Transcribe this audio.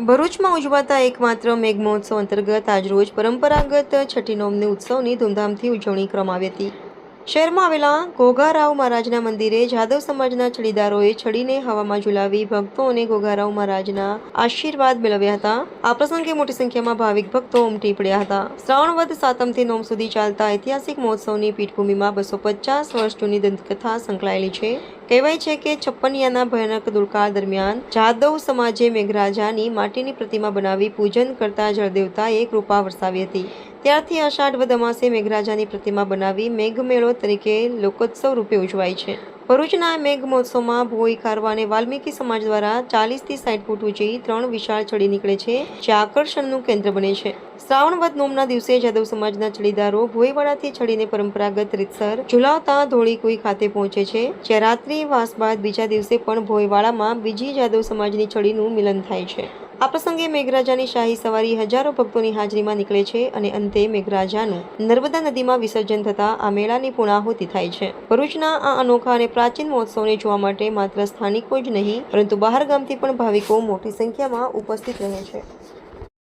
ભરૂચમાં ઉજવાતા એકમાત્ર મેઘ મહોત્સવ અંતર્ગત આજરોજ પરંપરાગત છઠ્ઠી નોમની ઉત્સવની ધૂમધામથી ઉજવણી કરવામાં આવી હતી. શહેરમાં આવેલા ઘોઘારાવ મહારાજના મંદિરે જાદવ સમાજના છડીદારોએ છડીને હવામાં ઝુલાવી ભક્તો અને ઘોઘારાવ મહારાજના આશીર્વાદ મેળવ્યા હતા. આ પ્રસંગે મોટી સંખ્યામાં ભાવિક ભક્તો ઉમટી પડ્યા હતા. શ્રાવણ વધ સાતમથી નોમ સુધી ચાલતા ઐતિહાસિક મહોત્સવની પીઠભૂમિમાં બસો પચાસ વર્ષ જૂની દંતકથા સંકળાયેલી છે. કહેવાય છે કે છપ્પનિયાના ભયાનક દુર્કાળ દરમિયાન જાદવ સમાજે મેઘરાજાની માટીની પ્રતિમા બનાવી પૂજન કરતા જળદેવતાએ કૃપા વરસાવી હતી. ત્યારથી અષાઢ વદ અમાસે મેઘરાજાની પ્રતિમા બનાવી મેઘમેળો તરીકે લોકોત્સવ રૂપે ઉજવાય છે. ભરૂચના મેઘ મહોત્સવમાં ભોઈ, ખારવા અને વાલ્મીકી સમાજ દ્વારા ચાલીસથી સાઠ ફૂટ ઊંચી ત્રણ વિશાળ છડી નીકળે છે, જે આકર્ષણનું કેન્દ્ર બને છે. શ્રાવણ વદ નોમના દિવસે જાદવ સમાજના ચડીદારો ભોઈવાડાથી છડીને પરંપરાગત રીતસર ઝુલાવતા ધોળીકુઈ ખાતે પહોંચે છે, જ્યાં રાત્રિ વાસ બાદ બીજા દિવસે પણ ભોઈવાડામાં બીજી જાદવ સમાજની છડીનું મિલન થાય છે. આ પ્રસંગે મેઘરાજાની શાહી સવારી હજારો ભક્તોની હાજરીમાં નીકળે છે અને અંતે મેઘરાજાનું નર્મદા નદીમાં વિસર્જન થતાં આ મેળાની પૂર્ણાહુતિ થાય છે. ભરૂચના આ અનોખા અને પ્રાચીન મહોત્સવને જોવા માટે માત્ર સ્થાનિકો જ નહીં, પરંતુ બહાર ગામથી પણ ભાવિકો મોટી સંખ્યામાં ઉપસ્થિત રહે છે.